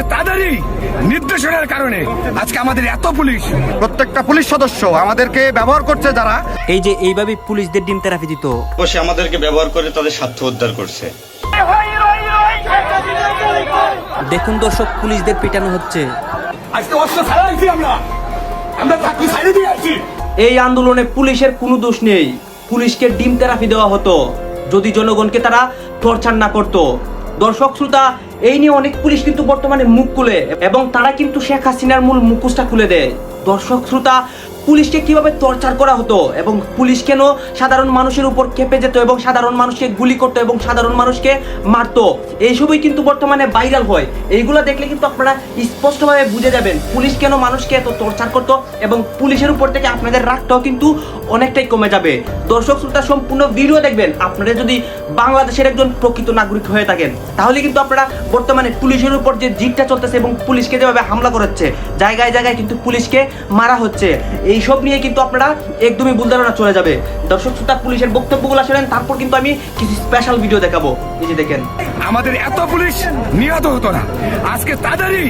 আজকে তাদেরই নির্দেশনার কারণে আজকে আমাদের এত পুলিশ। প্রত্যেকটা পুলিশ সদস্য আমাদেরকে ব্যবহার করছে যারা। এই যে এইভাবে পুলিশদের ডিম থেরাপি দিত। বসে আমাদেরকে ব্যবহার করে তাদের স্বার্থ উদ্ধার করছে। দেখুন দর্শক পুলিশদের পিটানো হচ্ছে। আজকে অস্ত্র ছাড়াইছি আমরা। আমরা চাকরি ছাড়িয়ে দিয়ে আসছি এই আন্দোলনে পুলিশের কোনো দোষ নেই। পুলিশকে ডিম থেরাপি দেওয়া হতো। যদি জনগণকে তারা টর্চার না করত। দর্শক, শ্রোতা, এই নিয়ে অনেক পুলিশ কিন্তু বর্তমানে মুখ খুলে এবং তারা কিন্তু শেখ হাসিনার মূল মুখোশটা খুলে দেয়। দর্শক, শ্রোতা পুলিশকে কীভাবে টর্চার করা হতো এবং পুলিশ কেন সাধারণ মানুষের উপর খেপে যেত এবং সাধারণ মানুষকে গুলি করতো এবং সাধারণ মানুষকে মারতো? এইসবই কিন্তু বর্তমানে ভাইরাল হয়। এইগুলো দেখলে কিন্তু আপনারা স্পষ্টভাবে বুঝে যাবেন পুলিশ কেন মানুষকে এত টর্চার করতো এবং পুলিশের উপর থেকে আপনাদের রাগটাও কিন্তু অনেকটাই কমে যাবে। দর্শক শ্রোতা, সম্পূর্ণ ভিডিও দেখবেন। আপনারা যদি বাংলাদেশের একজন প্রকৃত নাগরিক হয়ে থাকেন, তাহলে কিন্তু আপনারা বর্তমানে পুলিশের উপর যে জিটটা চলতেছে এবং পুলিশকে যেভাবে হামলা করাচ্ছে জায়গায় জায়গায় কিন্তু পুলিশকে মারা হচ্ছে। এইসব নিয়ে কিন্তু আপনারা একদমই ভুল ধারণা চলে যাবে। দর্শক শ্রোতা, পুলিশের বক্তব্যগুলো শুনেন তারপর কিন্তু আমি কিছু স্পেশাল ভিডিও দেখাবো। এই যে দেখেন। আমাদের এত পুলিশ নিহত হতো না। আজকে তাদেরই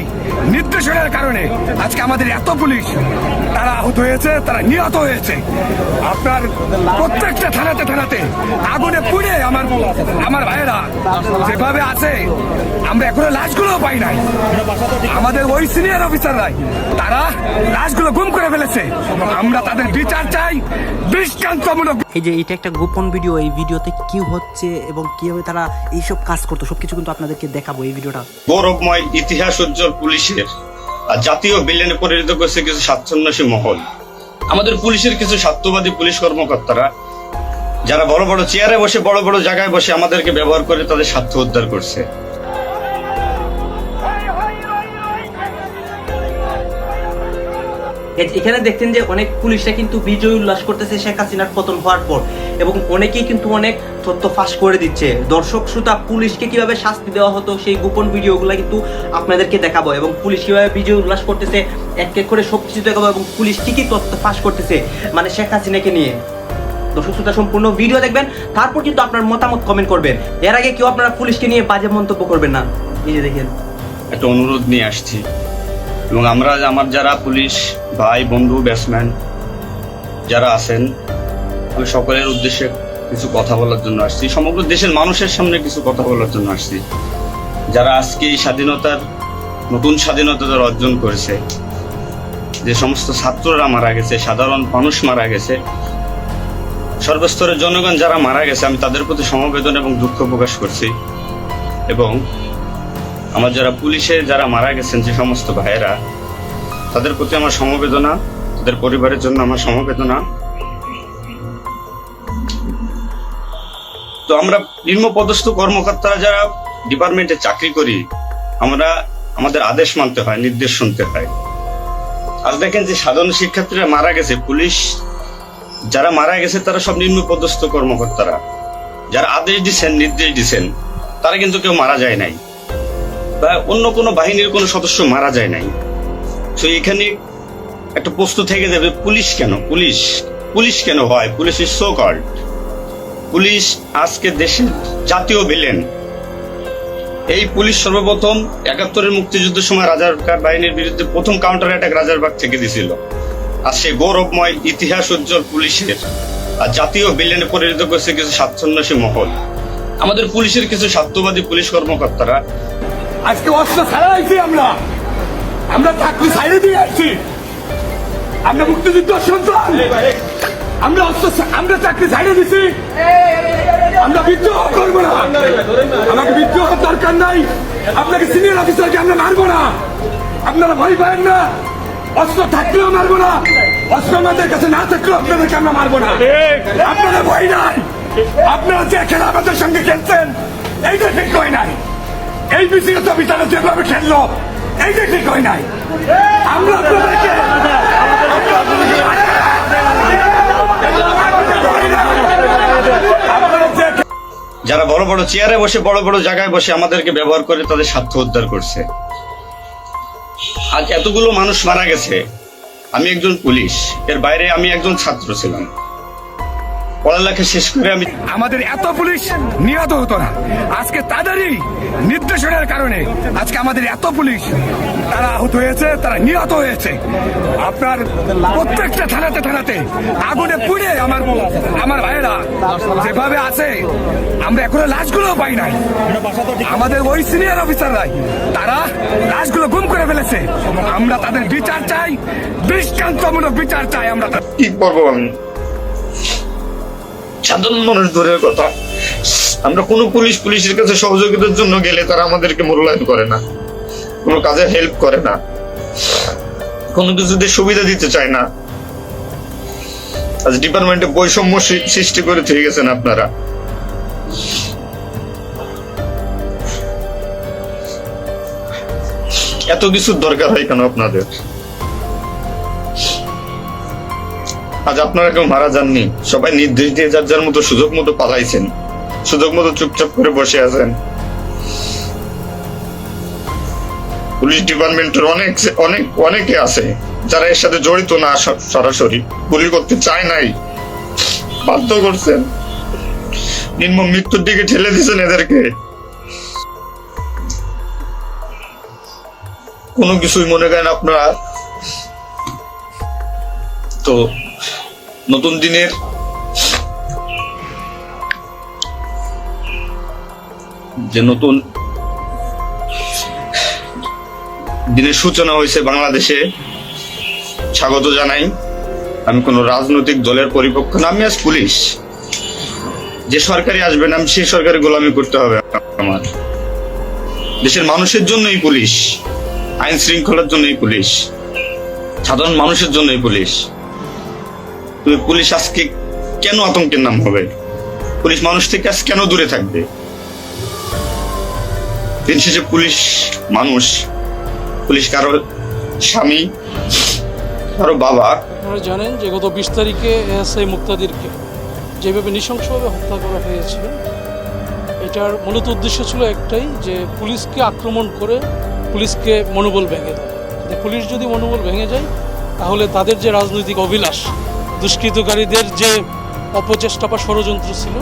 নির্দেশনার কারণে আজকে আমাদের এত পুলিশ তারা আহত হয়েছে, তারা নিহত হয়েছে। আপনার প্রত্যেকটা থানাতে থানাতে আগুনে পুড়ে আমার আমার ভাইয়েরা যেভাবে আছে, আমরা এখনও লাশগুলো পাই নাই। আমাদের ওই সিনিয়র অফিসাররাই তারা লাশগুলো গুম করে ফেলেছে। আমরা তাদের বিচার চাই। দৃষ্টান্তমূলক। এই যে এটা একটা গোপন ভিডিও এই ভিডিওতে কি হচ্ছে এবং কীভাবে তারা এইসব কাজ করতো সবকিছু কিন্তু আপনাদেরকে দেখাবো এই ভিডিওটা। গৌরবময় ইতিহাস উজ্জ্বল পুলিশের জাতীয় বিলেনে পরিণত করছে কিছু স্বাচ্ছন্দ্যসী মহল। আমাদের পুলিশের কিছু স্বার্থবাদী পুলিশ কর্মকর্তারা যারা বড় বড় চেয়ারে বসে বড় বড় জায়গায় বসে আমাদেরকে ব্যবহার করে তাদের স্বার্থ উদ্ধার করছে। এখানে দেখতেন যে অনেক পুলিশরা কিন্তু বিজয় উল্লাস করতেছে শেখ হাসিনার পতন হওয়ার পর। এবং অনেকেই কিন্তু অনেক তথ্য ফাঁস করে দিচ্ছে। দর্শক শ্রোতা, পুলিশকে কীভাবে শাস্তি দেওয়া হতো সেই গোপন ভিডিওগুলো কিন্তু আপনাদেরকে দেখাবো। এবং পুলিশ কীভাবে বিজয় উল্লাস করতেছে, এক এক করে সবকিছু দেখাবো। এবং পুলিশ কি কি তথ্য ফাঁস করতেছে মানে শেখ হাসিনাকে নিয়ে। দর্শক শ্রোতা, সম্পূর্ণ ভিডিও দেখবেন, তারপর কিন্তু আপনার মতামত কমেন্ট করবেন। এর আগে কেউ আপনারা পুলিশকে নিয়ে বাজে মন্তব্য করবেন না? এই যে দেখেন। একটা অনুরোধ নিয়ে আসছি। এবং আমরা আমার যারা পুলিশ ভাই, বন্ধু ব্যাটসম্যান যারা আছেন, আমি সকলের উদ্দেশ্যে কিছু কথা বলার জন্য আসছি। সমগ্র দেশের মানুষের সামনে কিছু কথা বলার জন্য আসছি। যারা আজকে এই স্বাধীনতার, নতুন স্বাধীনতা অর্জন করেছে, যে সমস্ত ছাত্ররা মারা গেছে, সাধারণ মানুষ মারা গেছে, সর্বস্তরের জনগণ যারা মারা গেছে, আমি তাদের প্রতি সমবেদন এবং দুঃখ প্রকাশ করছি। এবং আমার যারা পুলিশে যারা মারা গেছেন যে সমস্ত ভাইয়েরা, তাদের প্রতি আমার সমবেদনা, তাদের পরিবারের জন্য আমার সমবেদনা। তো আমরা নিম্ন পদস্থ কর্মকর্তারা যারা ডিপার্টমেন্টে চাকরি করি, আমরা আমাদের আদেশ মানতে হয়, নির্দেশ শুনতে হয়। আজ দেখেন যে সাধারণ শিক্ষার্থীরা মারা গেছে, পুলিশ যারা মারা গেছে তারা সব নিম্ন পদস্থ কর্মকর্তারা। যারা আদেশ দিচ্ছেন নির্দেশ দিচ্ছেন তারা কিন্তু কেউ মারা যায় নাই। বা অন্য কোনো বাহিনীর কোনো সদস্য মারা যায় নাই। তো এখানে একটা প্রশ্ন থেকে যাবে, পুলিশ কেন? পুলিশ পুলিশ কেন হয়? Police is so called police আজকে দেশের জাতীয় ভিলেন এই পুলিশ সর্বপ্রথম একাত্তরের মুক্তিযুদ্ধের সময় রাজারকার বাহিনীর বিরুদ্ধে প্রথম কাউন্টার অ্যাটাক রাজারবাগ থেকে দিছিল। আর সে গৌরবময় ইতিহাস উজ্জ্বল পুলিশের। আর জাতীয় ভিলেনে পরিণত করছে কিছু স্বাচ্ছন্দ্যসী মহল। আমাদের পুলিশের কিছু স্বার্থবাদী পুলিশ কর্মকর্তারা আজকে অস্ত্র ছাড়াইছি আমরা। আমরা চাকরি ছাড়িয়ে দিয়ে আসছি। আমরা মুক্তিযুদ্ধ সন্তান আমরা অস্ত্র আমরা চাকরি ছাড়িয়ে দিছি। আমরা বিদ্রোহ করব না। আমাকে বিদ্রোহ দরকার নাই। আপনাকে সিনিয়র অফিসারকে আমরা মারবো না। আপনারা ভয় পাবেন না। অস্ত্র থাকলেও মারবো না। অস্ত্র আমাদের কাছে না থাকলেও আপনাদেরকে আমরা মারবো না। আপনাদের ভয় নাই। আপনারা যে খেলা আমাদের সঙ্গে খেলছেন, এইটা ঠিক হয় নাই। এই বিসিএস অফিসাররা যেভাবে খেললো এইটা ঠিক হয় নাই। আমরা যারা বড় বড় চেয়ারে বসে, বড় বড় জায়গায় বসে আমাদেরকে ব্যবহার করে তাদের স্বার্থ উদ্ধার করছে। আজ এতগুলো মানুষ মারা গেছে। আমি একজন পুলিশ, এর বাইরে আমি একজন ছাত্র ছিলাম। পড়ালেখা শেষ করে আমি আমাদের এত পুলিশ নিহত হতো না। আজকে তাদেরই নির্দেশনের কারণে আজকে আমাদের এত পুলিশ তারা আহত হয়েছে তারা নিহত হয়েছে। আপনার প্রত্যেকটা থানাতে থানাতে আগুনে পুড়ে আমার আমার ভাইয়েরা যেভাবে আছে আমরা এখনও লাশগুলো পাই নাই। আমাদের ওই সিনিয়র অফিসার অফিসাররাই তারা লাশগুলো গুম করে ফেলেছে। আমরা তাদের বিচার চাই দৃষ্টান্তমূলক বিচার চাই আমরা কি করব আমি? সাধারণ মানুষ দূরের কথা। আমরা কোনো পুলিশ, পুলিশের কাছে সহযোগিতার জন্য গেলে তারা আমাদেরকে মূল্যায়ন করে না। কোনো কাজে হেল্প করে না। কোনো কিছুতে সুবিধা দিতে চায় না। আজ ডিপার্টমেন্টে বৈষম্য সৃষ্টি করে থেকে গেছেন আপনারা। এত কিছুর দরকার হয় কেন আপনাদের? আজ আপনারা কেউ মারা যাননি। সবাই নির্দেশ দিয়ে যার যার মতো সুযোগ মতো পালাইছেন। সুযোগ মতো চুপচাপ করে বসে আছেন। পুলিশ ডিপার্টমেন্টের অনেক অনেক অনেকে আছে যারা এর সাথে জড়িত না সরাসরি। গুলি করতে চায় নাই। বাধ্য করছেন। নির্মম মৃত্যুর দিকে ঠেলে দিয়েছেন এদেরকে। কোনো কিছুই মনে করেন আপনারা। তো নতুন দিনের যে নতুন দিনের সূচনা হয়েছে বাংলাদেশে, স্বাগত জানাই। আমি কোনো রাজনৈতিক দলের পরিপক্ষ না, আমি আজ পুলিশ। যে সরকারি আসবেন আমি সেই সরকারি গোলামি করতে হবে আমার। দেশের মানুষের জন্যই পুলিশ, আইন শৃঙ্খলার জন্যই পুলিশ, সাধারণ মানুষের জন্যই পুলিশ। তুমি পুলিশ আজকে কেন আতঙ্কের নাম হবে? পুলিশ মানুষ থেকে আজ কেন দূরে থাকবে? দিন শেষে পুলিশ মানুষ, পুলিশ কারও স্বামী, কারও বাবা। আপনারা জানেন যে গত বিশ তারিখে এএসআই মুক্তাদিরকে যেভাবে নৃশংসভাবে হত্যা করা হয়েছে, এটার মূলত উদ্দেশ্য ছিল একটাই যে পুলিশকে আক্রমণ করে পুলিশকে মনোবল ভেঙে দেয় পুলিশ যদি মনোবল ভেঙে যায়, তাহলে তাদের যে রাজনৈতিক অভিলাষ দুষ্কৃতকারীদের যে অপচেষ্টা বা ষড়যন্ত্র ছিল,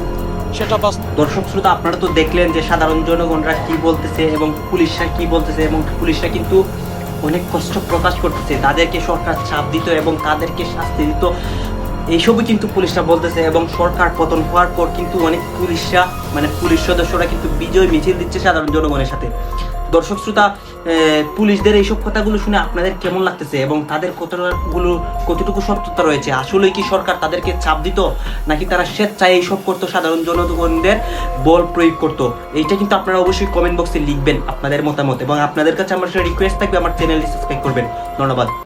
সেটা দর্শক শ্রোতা, আপনারা তো দেখলেন যে সাধারণ জনগণরা কি বলতেছে এবং পুলিশরা কি বলতেছে এবং পুলিশরা কিন্তু অনেক কষ্ট প্রকাশ করতেছে। তাদেরকে সরকার চাপ দিত এবং তাদেরকে শাস্তি দিত। এইসবই কিন্তু পুলিশরা বলতেছে এবং সরকার পতন হওয়ার পর কিন্তু অনেক পুলিশরা মানে পুলিশ সদস্যরা কিন্তু বিজয় মিছিল দিচ্ছে সাধারণ জনগণের সাথে। দর্শক শ্রোতা পুলিশদের এইসব কথাগুলো শুনে আপনাদের কেমন লাগতেছে এবং তাদের কথাগুলো কতটুকু সত্যতা রয়েছে? আসলে কি সরকার তাদেরকে চাপ দিত, নাকি তারা স্বেচ্ছায় এইসব করতো, সাধারণ জনগণদের বল প্রয়োগ করতো? এইটা কিন্তু আপনারা অবশ্যই কমেন্ট বক্সে লিখবেন আপনাদের মতামত এবং আপনাদের কাছে আমার রিকোয়েস্ট থাকবে, আমার চ্যানেলটি সাবস্ক্রাইব করবেন। ধন্যবাদ।